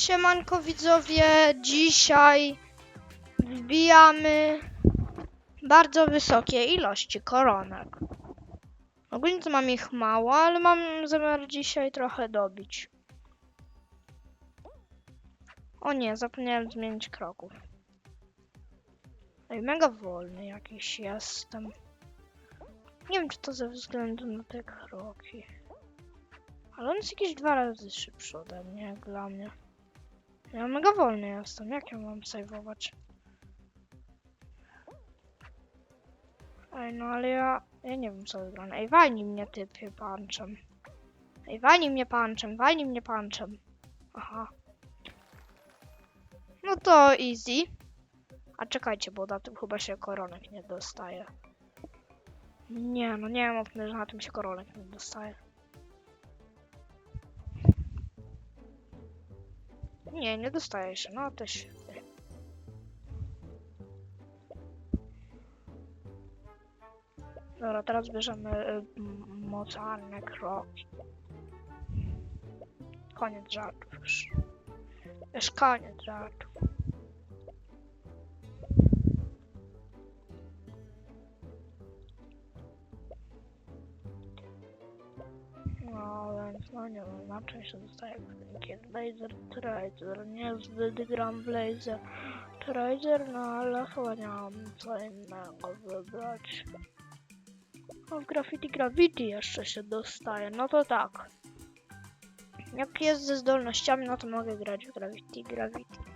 Siemanko widzowie, dzisiaj wbijamy bardzo wysokie ilości koronek. Ogólnie to mam ich mało, ale mam zamiar dzisiaj trochę dobić. O nie, zapomniałem zmienić kroków. Ej, mega wolny jakiś jestem. Nie wiem, czy to ze względu na te kroki. Ale on jest jakieś dwa razy szybszy ode mnie, jak dla mnie. Ja mega wolny jestem, jak ja mam saveować? Ej, no ale ja... Ja nie wiem co wybrane. Ej, walnij mnie typie punczem. Ej, walnij mnie punczem, walnij mnie punczem. Aha. No to easy. A czekajcie, bo na tym chyba się koronek nie dostaje. Nie, no nie wiem, że na tym się koronek nie dostaje. Nie, nie dostaje się, no to się. Dobra, teraz bierzemy y, mocarne kroki. Koniec żartów już. Już koniec żartów. No więc no nie wiem, na czym się dostaje Kid Blazer Trader, niezbyt gram Blazer Trader, no ale chyba nie mam co innego wybrać. No w Graffiti Gravity jeszcze się dostaje, no to tak. Jak jest ze zdolnościami, no to mogę grać w Gravity Gravity.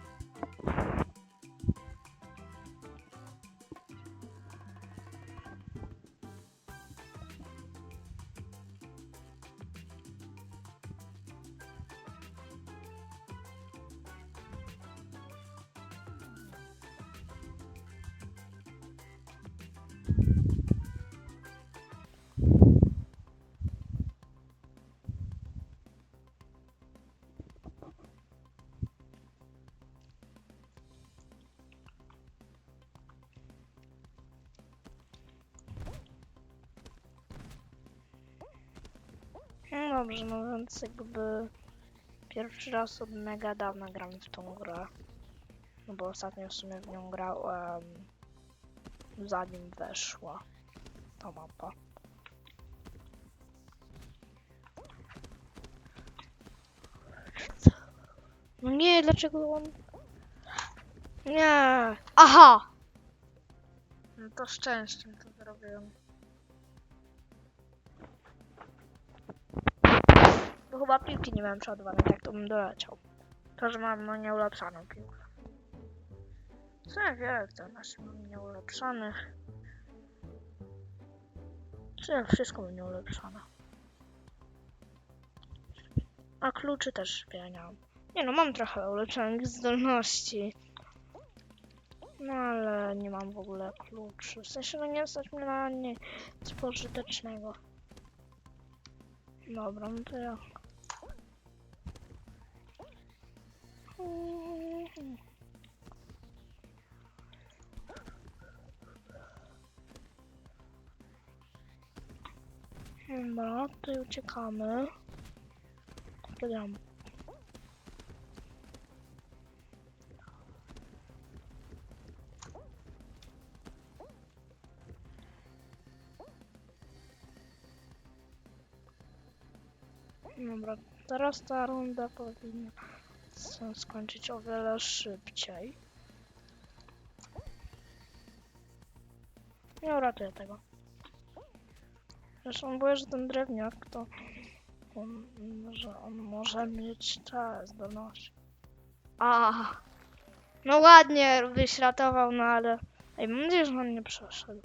Dobrze, no więc jakby pierwszy raz od mega dawna gram w tą grę. No bo ostatnio w sumie w nią grałem zanim weszła ta mapa. No nie, dlaczego on... Nie! Aha! No to szczęściem to zrobiłem. Bo chyba piłki nie miałem przeładowanej, tak to bym doleciał. To, że mam no nieulepszaną piłkę. Co ja wiem, to nasz mam nieulepszanych. Czy wszystko mam nieulepszane. A kluczy też ja nie. Nie no, mam trochę ulepszonych zdolności. No ale nie mam w ogóle kluczy. W sensie no nie stać mnie na nic pożytecznego. Dobra, no to ja. Dobra, tutaj uciekamy. Dobra, teraz ta runda powinna się skończyć o wiele szybciej. Nie uratuję tego. Zresztą boję, że ten drewniak to... On, że on może mieć te zdolności. A, No ładnie byś ratował, no ale... Ej, mam nadzieję, że on nie przeszedł.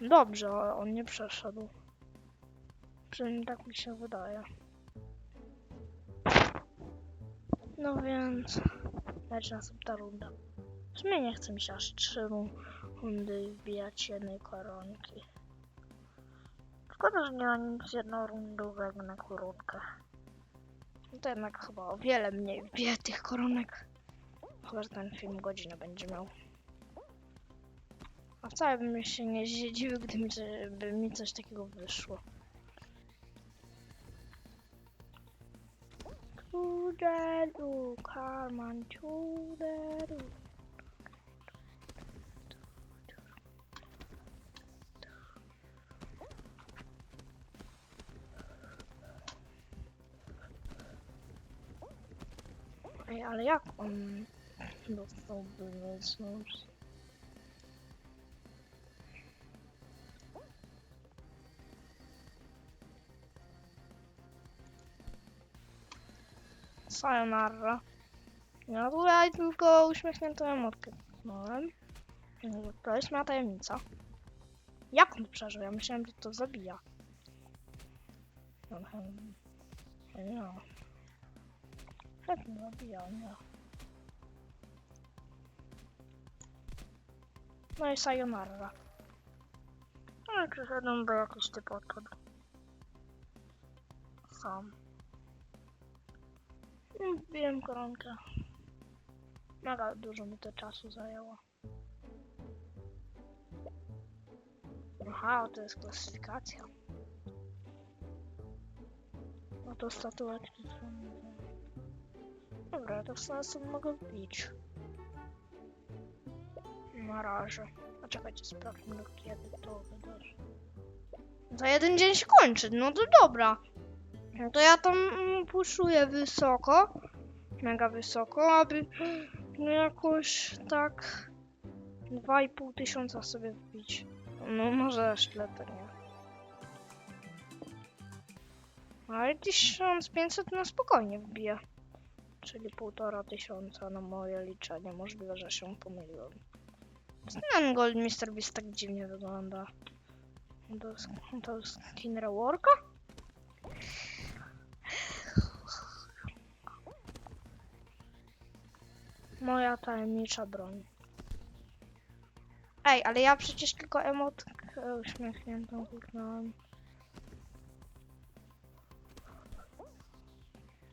Dobrze, on nie przeszedł. Przynajmniej tak mi się wydaje. No więc... Leci następna runda. W sumie nie chce mi się aż trzy rundy wbijać jednej koronki. Szkoda, że nie ma nic jednorundowego na koronkę. No to jednak chyba o wiele mniej wbije tych koronek. Chyba, że ten film godzinę będzie miał. A wcale bym się nie zdziwił, gdy mi, coś takiego wyszło. the do, to the. Ej, ale jak on dostałby znów? Sayonara. Ja tutaj tylko uśmiechniętą emotkę kliknąłem. To jest moja tajemnica. Jak on przeżył? Ja myślałem, że to zabija. Mhm. Nie. Nie. No i sayonara. No i przyszedłem do jakiś typ odpadł. Sam. Mm, Wbiłem koronkę. Mega dużo mi to czasu zajęło. Aha, to jest klasyfikacja. No to statuetki są. Dobra, to w sobie mogę wbić. Na razie. A czekajcie, sprawdźmy kiedy to wydarzy. Za jeden dzień się kończy, no to dobra. No to ja tam mm, puszuję wysoko. Mega wysoko, aby no jakoś tak 2,5 tysiąca sobie wbić. No może aż to nie. Ale 1500 na spokojnie wbije. Czyli półtora tysiąca na moje liczenie. Możliwe, że się pomyliłem. Ten Gold Mr. Beast tak dziwnie wygląda. To jest, to jest skin reworka? Moja tajemnicza broń. Ej, ale ja przecież tylko emotkę uśmiechniętą kliknąłem.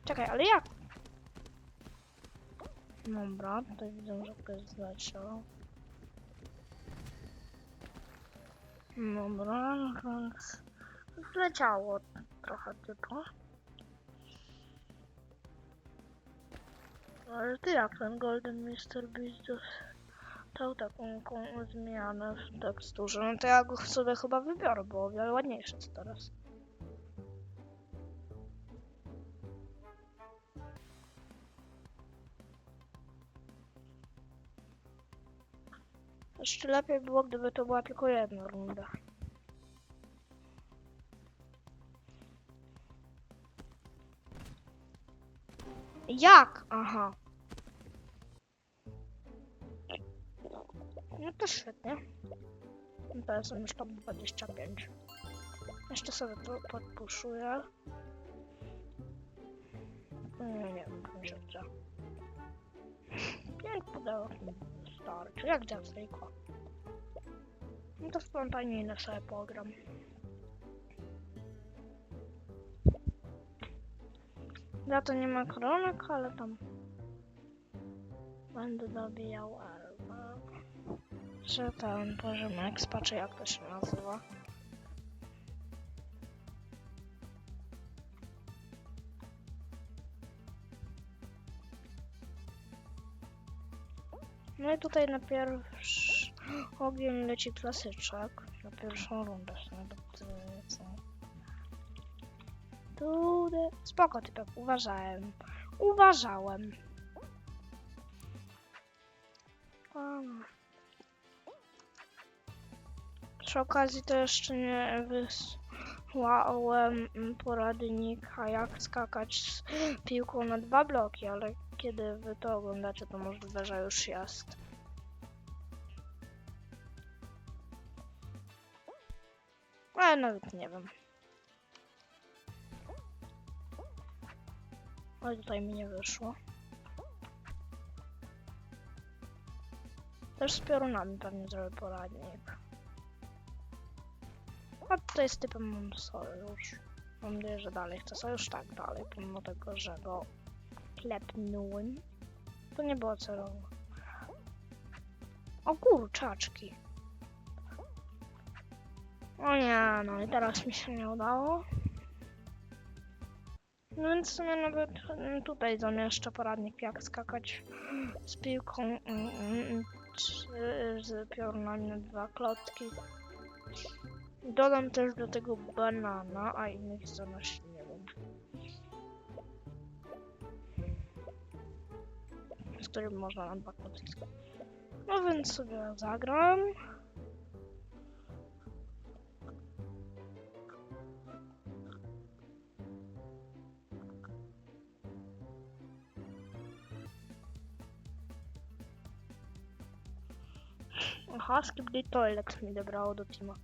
Czekaj, ale jak? Dobra, tutaj widzę, że ktoś zleciał. Dobra, więc zleciało trochę typu. Ale ty jak ten Golden Mr. Beast dostał taką zmianę w teksturze, no to ja go sobie chyba wybiorę, bo o wiele ładniejszy jest teraz. Jeszcze lepiej było, gdyby to była tylko jedna runda. Jak? Aha. No to świetnie. No jest już top 25. Jeszcze sobie podpuszuję. Nie, nie wiem, mi się chce. Mi wystarczy, jak dział zwykła. No to spontanijne sobie pogram. Za to nie ma koronek, ale tam będę dobijał albo że ten poziom expa, jak to się nazywa. No i tutaj na pierwszy ogień leci klasyczek. Na pierwszą rundę. Tudy. Spoko, typek, uważałem. Uważałem. Przy okazji to jeszcze nie wysłałem mm, poradnika jak skakać z piłką na dwa bloki, ale kiedy wy to oglądacie, to możliwe, że już jest. Ale nawet nie wiem. Ale tutaj mi nie wyszło. Też z piorunami pewnie zrobię poradnik. A tutaj z typem mam sojusz. Mam nadzieję, że dalej chcę sojusz. Tak, dalej, pomimo tego, że go klepnąłem. To nie było celowo. O kurczaczki. O nie, no i teraz mi się nie udało. No więc w sumie nawet mm, tutaj zamieszczę poradnik jak skakać z piłką mm, mm, czy z piorunami na dwa klocki. Dodam też do tego banana, a innych zdolności nie wiem. Z którym można na dwa klocki skakać. No więc sobie zagram. Aha, Skibidi Toilet mi dobrało do teama.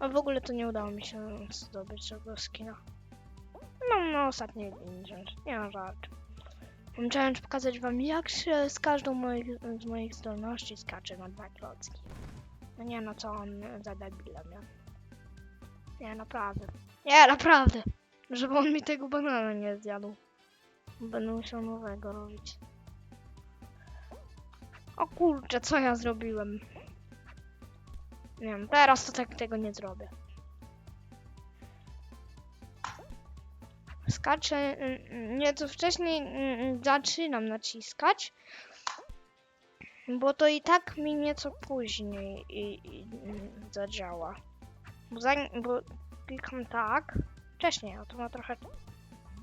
A w ogóle to nie udało mi się zdobyć tego skina. Mam na ostatniej rzecz, nie ma żart. Mam challenge pokazać wam jak się z każdą moich, z moich zdolności skacze na dwa klocki. No nie no co on za debilem, ja. Nie, naprawdę. Nie, naprawdę! Żeby on mi tego banana nie zjadł. Będę musiał nowego robić. O kurczę, co ja zrobiłem? Nie wiem, teraz to tak tego nie zrobię. Skaczę, mm, nie, to wcześniej mm, zaczynam naciskać, bo to i tak mi nieco później i, i, mm, zadziała. Bo, zanim, bo klikam tak, wcześniej, a to ma trochę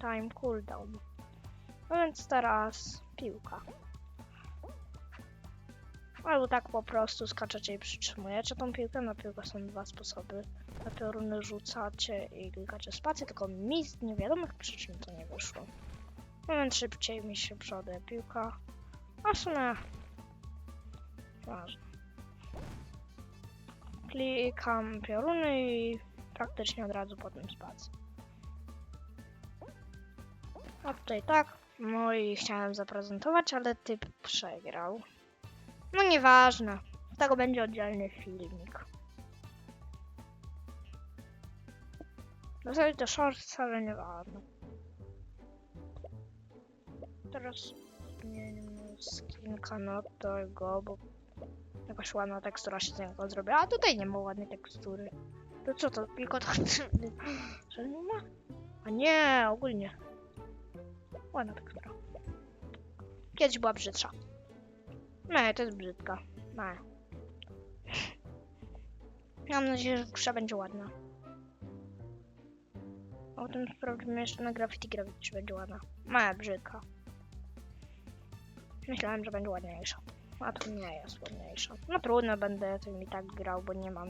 time cooldown. No więc teraz piłka. Albo tak po prostu skaczecie i przytrzymujecie tą piłkę. Na piłkę są dwa sposoby. Na pioruny rzucacie i klikacie spację, tylko mi z niewiadomych przyczyn to nie wyszło. Więc szybciej mi się przoduje piłka. A w sumie... Ważne. Klikam pioruny i praktycznie od razu potem spację. A tutaj tak. No i chciałem zaprezentować, ale typ przegrał. No nieważne. Z tego będzie oddzielny filmik. W to shorts, ale nieważne. Teraz zmienimy skinka na tego, bo jakaś ładna tekstura się z niego zrobiła. A tutaj nie ma ładnej tekstury. To co to? Tylko to... Że nie ma? A nie, ogólnie. Ładna tekstura. Kiedyś była brzydsza. Nie, to jest brzydka. Nie. Mam nadzieję, że w grze będzie ładna. Potem sprawdzimy jeszcze na graffiti graffiti, czy będzie ładna. Nie, brzydka. Myślałem, że będzie ładniejsza. A tu nie jest ładniejsza. No trudno, będę tym i tak grał, bo nie mam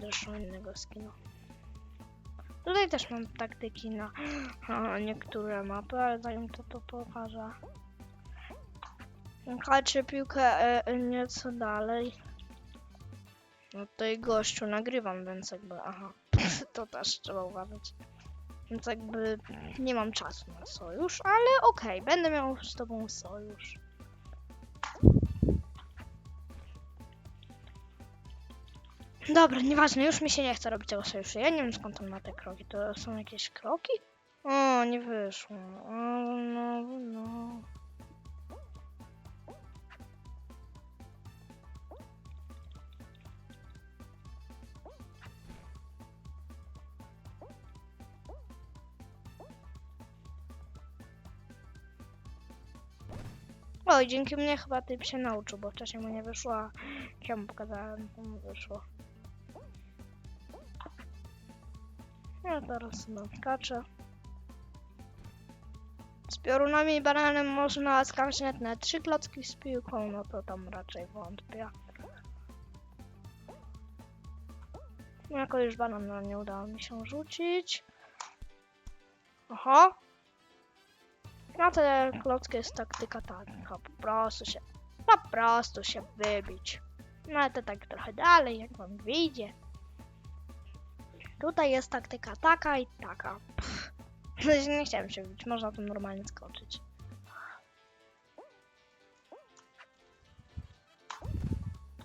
zresztą innego skina. Tutaj też mam taktyki na niektóre mapy, ale zanim to to pokażę. Kaczę piłkę e, e, nieco dalej. No tutaj gościu nagrywam, więc jakby, aha, to też trzeba uważać. Więc jakby nie mam czasu na sojusz, ale okej, będę miał z tobą sojusz. Dobra, nieważne, już mi się nie chce robić tego sojuszu. Ja nie wiem skąd tam na te kroki. To są jakieś kroki? O, nie wyszło. O, no, no. Oj, dzięki mnie chyba typ się nauczył, bo wcześniej mu nie wyszło, a ja mu pokazałem, to mu wyszło. Ja teraz no, skaczę. Z piorunami i bananem można nawet na trzy klocki z piłką, no to tam raczej wątpię. No jako już banan no, nie udało mi się rzucić. Oho, na te klocki jest taktyka taka, po prostu się, po prostu się wybić. No to tak trochę dalej, jak wam wyjdzie. Tutaj jest taktyka taka i taka. Pff. Nie chciałem się wybić, można tu normalnie skoczyć.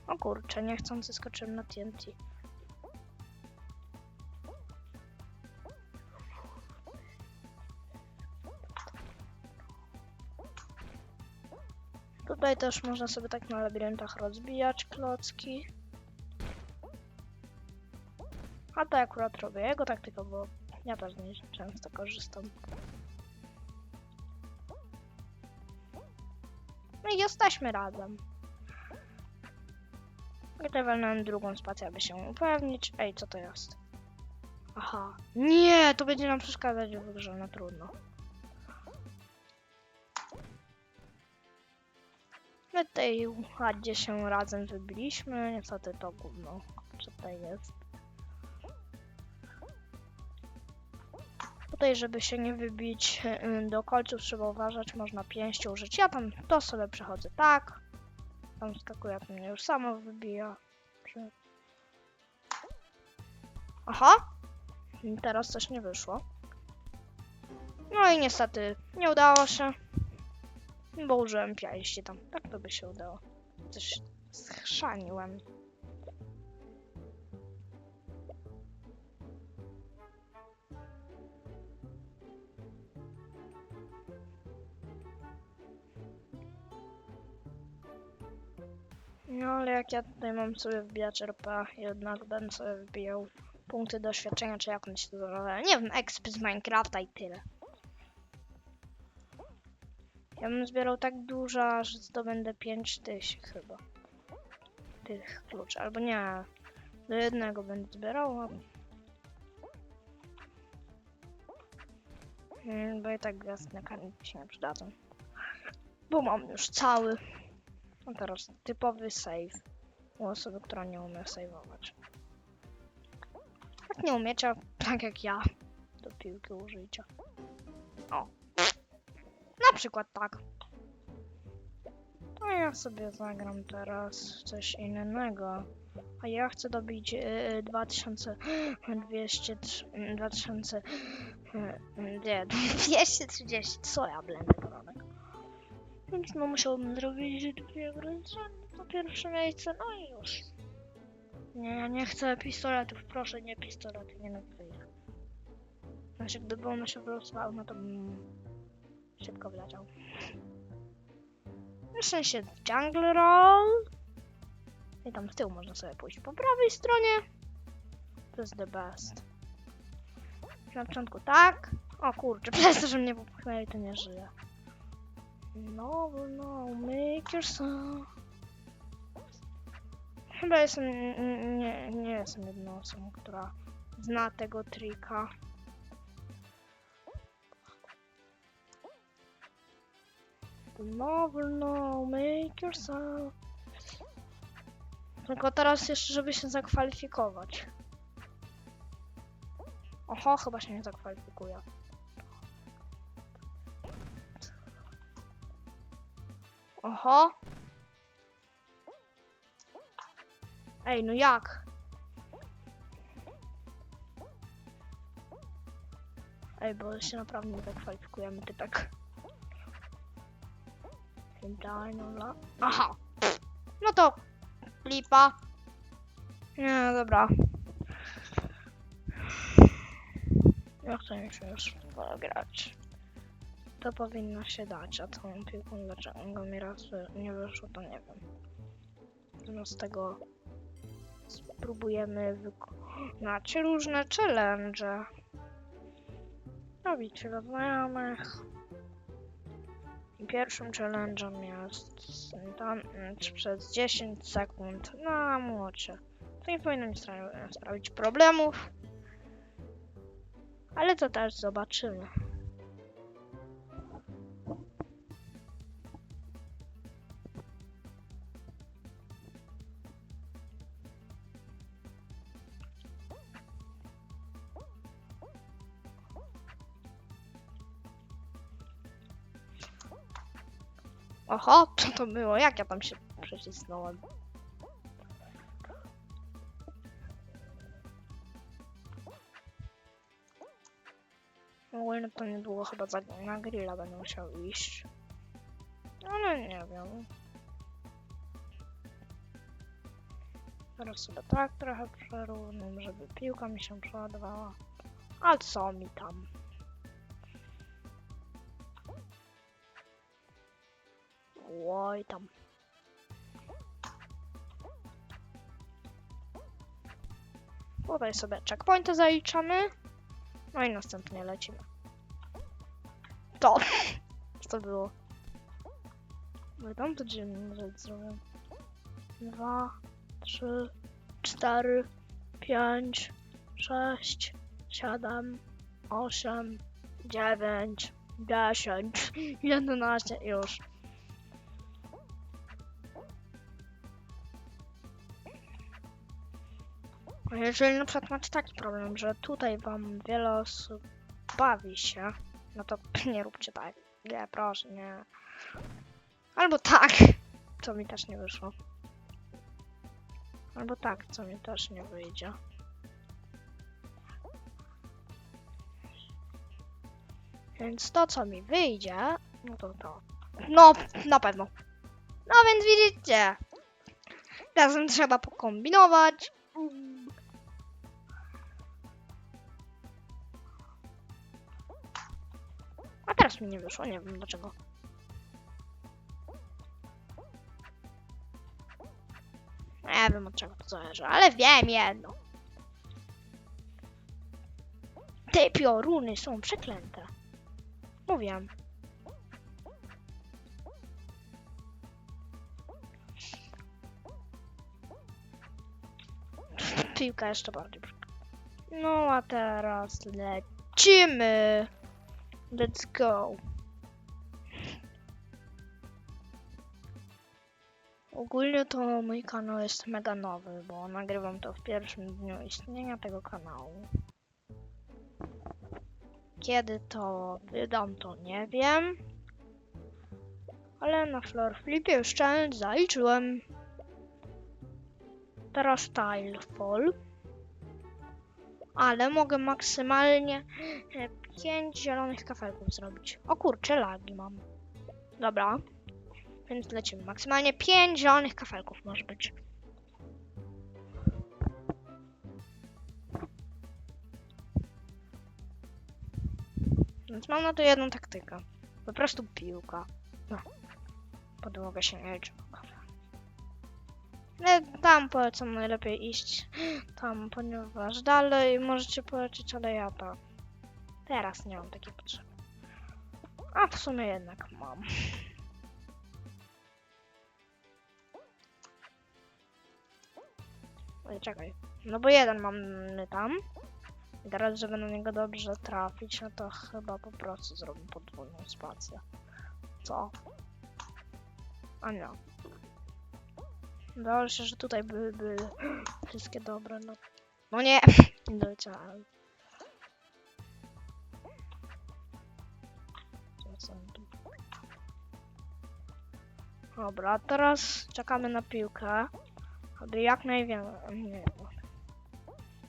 O kurczę, niechcący skoczyłem na TNT. Tutaj też można sobie tak na labiryntach rozbijać klocki. A to akurat robię jego taktyką, bo ja też nie często korzystam. No i jesteśmy razem. Gotowe na drugą spację, aby się upewnić. Ej, co to jest? Aha. Nie, to będzie nam przeszkadzać w grze, no trudno. My tutaj ładnie się razem wybiliśmy. Niestety to gówno. Co tutaj jest? Tutaj, żeby się nie wybić y, do kolców, trzeba uważać, można pięści użyć. Ja tam to sobie przechodzę tak. Tam skakuje, to mnie już samo wybija. Aha! Teraz coś nie wyszło. No i niestety nie udało się. Bo użyłem pięści tam. Tak to by się udało. Coś schrzaniłem. No ale jak ja tutaj mam sobie wbijać RP, jednak będę sobie wbijał punkty doświadczenia, czy jak on się to. Nie wiem, exp z Minecrafta i tyle. Ja bym zbierał tak dużo, że zdobędę 5000 chyba. Tych kluczy, albo nie. Do jednego będę zbierał. Mm, Bo i tak gwiazdne karniki się nie przydadzą. Bo mam już cały. A teraz typowy save. U osoby, która nie umie saveować. Jak nie umiecie, tak jak ja, do piłki użyjcie. O. Na przykład tak. To ja sobie zagram teraz coś innego. A ja chcę dobić y, 2200... 2000... y, Nie, 230. Co ja ronek? Więc no musiałbym zrobić dwie gry na pierwsze miejsce, no i już. Nie, ja nie chcę pistoletów, proszę, nie pistolety, nie ich. Znaczy, gdyby one się wylosowały, no to bym szybko wleciał. W sensie Jungle Roll. I tam w tył można sobie pójść po prawej stronie. To jest the best. Na początku tak. O kurczę, przez to, że mnie popchnęli, to nie żyje. No, no, make yourself. Chyba jestem, nie, nie jestem jedną osobą, która zna tego trika. No, no, make yourself. Tylko teraz jeszcze, żeby się zakwalifikować. Oho, chyba się nie zakwalifikuję. Oho. Ej, no jak? Ej, bo się naprawdę nie zakwalifikujemy, typek. Dino Aha! No to lipa. Nie, dobra. Nie chcę już grać. To powinno się dać, a tą piłką dlaczego mi raz nie wyszło, to nie wiem. Zamiast tego spróbujemy wykonać różne challenge. Robić dla znajomych. Pierwszym challenge'em jest tańczyć przez 10 sekund na młocie. To nie powinno mi spra- sprawić problemów. Ale to też zobaczymy. Oho, co to było? Jak ja tam się przecisnąłem? Ogólnie to niedługo chyba za, na grilla będę musiał iść. Ale nie wiem. Teraz sobie tak trochę przerównam, żeby piłka mi się przeładowała. A co mi tam? Oj tam. Tutaj sobie checkpointy zaliczamy. No i następnie lecimy. To. Co to było? No tam to dziwnie rzecz zrobię. Dwa, trzy, cztery, pięć, sześć, siedem, osiem, dziewięć, dziesięć, jedenaście, już. Jeżeli na przykład macie taki problem, że tutaj wam wiele osób bawi się, no to nie róbcie tak. Nie, proszę, nie. Albo tak, co mi też nie wyszło. Albo tak, co mi też nie wyjdzie. Więc to, co mi wyjdzie, no to to. No, na pewno. No więc widzicie. Razem trzeba pokombinować. A teraz mi nie wyszło, nie wiem dlaczego. Nie wiem od czego to zależy, ale wiem jedno. Te pioruny są przeklęte. Mówiłem. Piłka jeszcze bardziej. No a teraz lecimy. Let's go. Ogólnie to mój kanał jest mega nowy, bo nagrywam to w pierwszym dniu istnienia tego kanału. Kiedy to wydam, to nie wiem. Ale na Floor Flipie już challenge zaliczyłem. Teraz Tilefall. Ale mogę maksymalnie 5 zielonych kafelków zrobić. O kurczę, lagi mam. Dobra. Więc lecimy. Maksymalnie 5 zielonych kafelków może być. Więc mam na to jedną taktykę. Po prostu piłka. No. Podłoga się nie liczy. Ale tam polecam najlepiej iść tam, ponieważ dalej możecie polecieć, ale ja tak. Teraz nie mam takiej potrzeby. A w sumie jednak mam. Oj, czekaj. No bo jeden mamy tam. I teraz, żeby na niego dobrze trafić, no to chyba po prostu zrobię podwójną spację. Co? A nie. Wydawało się, że tutaj były, były wszystkie dobre, no. No! Nie doleciałem. Dobra, teraz czekamy na piłkę. Aby jak najwięcej.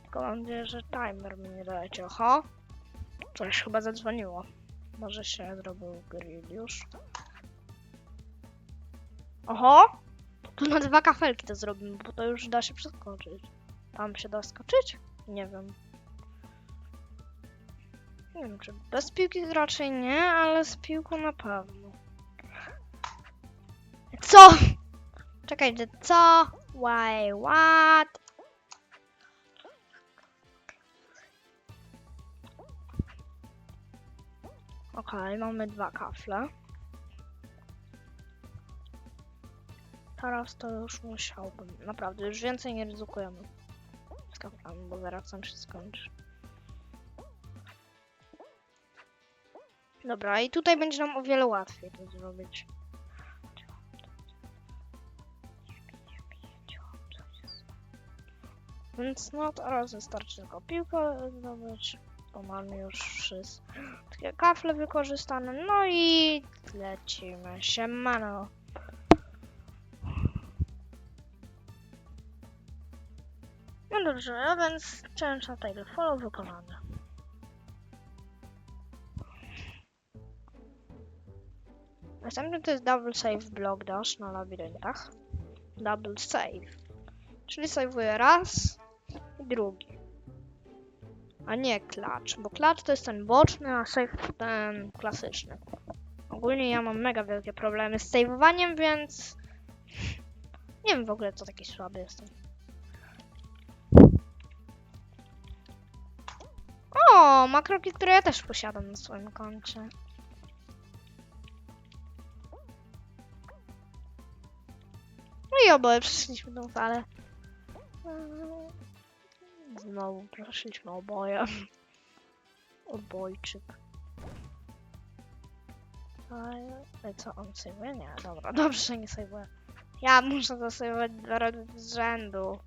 Tylko mam nadzieję, że timer mi nie doleci. Oho! Coś chyba zadzwoniło. Może się zrobił grill już. Oho! Tu na dwa kafelki to zrobimy, bo to już da się przeskoczyć. Tam się da skoczyć? Nie wiem. Nie wiem, czy bez piłki raczej nie, ale z piłką na pewno. Co? Czekajcie, co? Why, what? Okej, mamy dwa kafle. Teraz to już musiałbym. Naprawdę, już więcej nie ryzykujemy. Z kaflami, bo zaraz tam się skończy. Dobra, i tutaj będzie nam o wiele łatwiej to zrobić. Więc no teraz wystarczy tylko piłkę zdobyć, bo mamy już wszystkie kafle wykorzystane. No i lecimy. Siemano. No dobrze, a więc challenge na title follow wykonany. Następny to jest double save block dash na labiryntach. Double save. Czyli save'uję raz drugi. A nie klacz, bo klacz to jest ten boczny, a save ten klasyczny. Ogólnie ja mam mega wielkie problemy z save'owaniem, więc nie wiem w ogóle co taki słaby jestem. O, makroki, które ja też posiadam na swoim koncie. No i oboje przeszliśmy tą salę. Znowu przeszliśmy oboje. Obojczyk. Ale co on sejmuje? Nie, dobra, dobrze, nie sejmuje. Ja muszę zasejmować dwa razy z rzędu.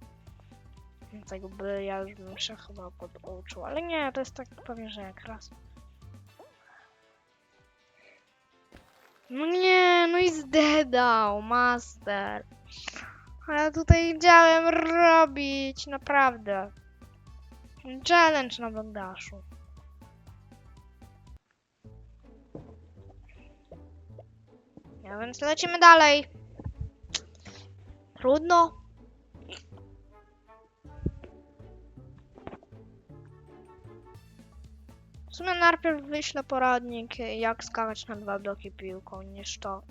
Więc jakby ja już bym się chyba poduczył, ale nie, to jest tak pewnie, że jak raz. No nie, no i zdedał, master. A ja tutaj chciałem robić, naprawdę. Challenge na bandaszu. Ja więc lecimy dalej. Trudno. W sumie najpierw wyślę poradnik, jak skakać na dwa bloki piłką, niż to.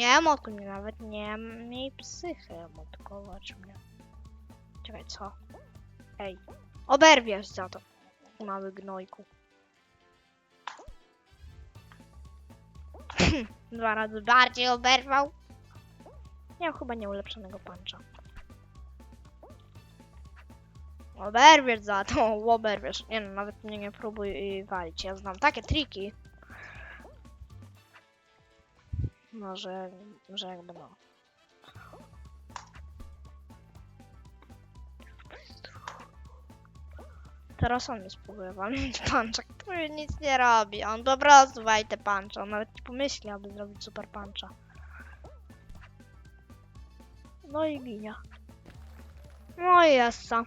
Nie motkuj mnie nawet, nie miej psychy motkować mnie. Czekaj, co? Ej, oberwiesz za to, mały gnojku. Dwa razy bardziej oberwał. Miał chyba nieulepszonego pancza. Oberwiesz za to, oberwiesz. Nie no, nawet mnie nie próbuj walić. Ja znam takie triki. No, że, że jakby no. Teraz on spróbuje walnąć puncha, który nic nie robi. On po prostu te puncha. On nawet nie pomyśli, aby zrobić super puncha. No i ginia. No i jessa.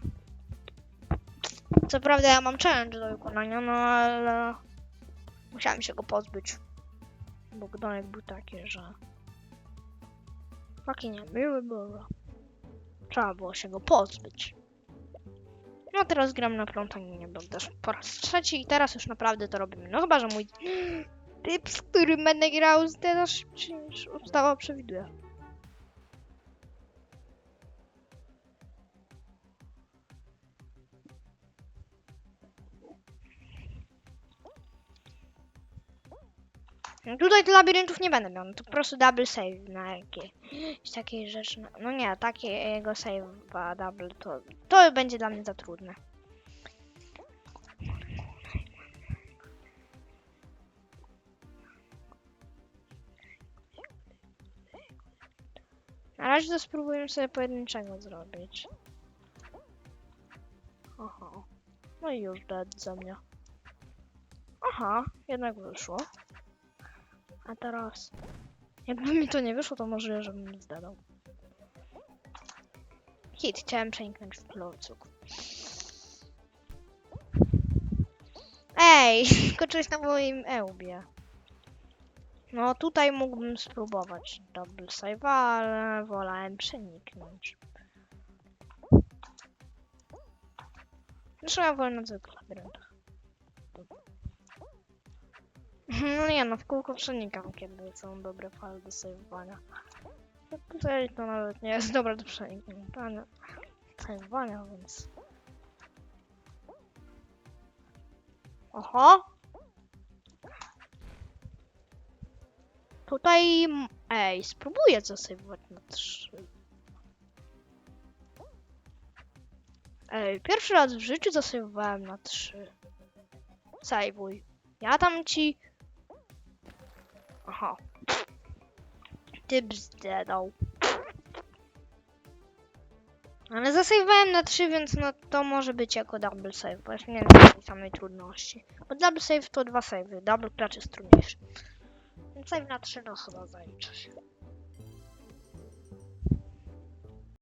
Co prawda ja mam challenge do wykonania, no ale musiałem się go pozbyć. Bo gnonek był taki, że taki niemiły był. Trzeba było się go pozbyć. No teraz gram na plątaniu, nie będę po raz trzeci i teraz już naprawdę to robimy. No chyba, że mój typ, z którym będę grał, niż ustawa przewiduje. Tutaj tych labiryntów nie będę miał, no to po prostu double save na jakieś takiej rzeczy. No, nie, takiego save'a double to, to będzie dla mnie za trudne. Na razie to spróbuję sobie pojedynczego zrobić. Aha. No i już dead ze mnie. Aha, jednak wyszło. A teraz... Jakby mi to nie wyszło, to może żebym zdadał. Hit, chciałem przeniknąć w klocuk. Ej, skoczyłeś na moim ełbie. No tutaj mógłbym spróbować double save, ale wolałem przeniknąć. Zresztą ja wolę na zwykłych labiryntach. No nie no, w kółko przenikam, kiedy są dobre fale do save'owania. No Tutaj to nawet nie jest dobre do przenikania. Save'owania, więc... Oho! Tutaj... Ej, spróbuję zasejwować na 3. Ej, pierwszy raz w życiu zasejwowałem na 3. Sejwuj. Ja tam ci... Aha. Ty bzdedał. Ale zasejwowałem na 3, więc no to może być jako double save, już nie wiem takiej samej trudności. Bo double save to dwa savey, double clutch jest trudniejszy. Więc save na 3 no chyba zaliczy się.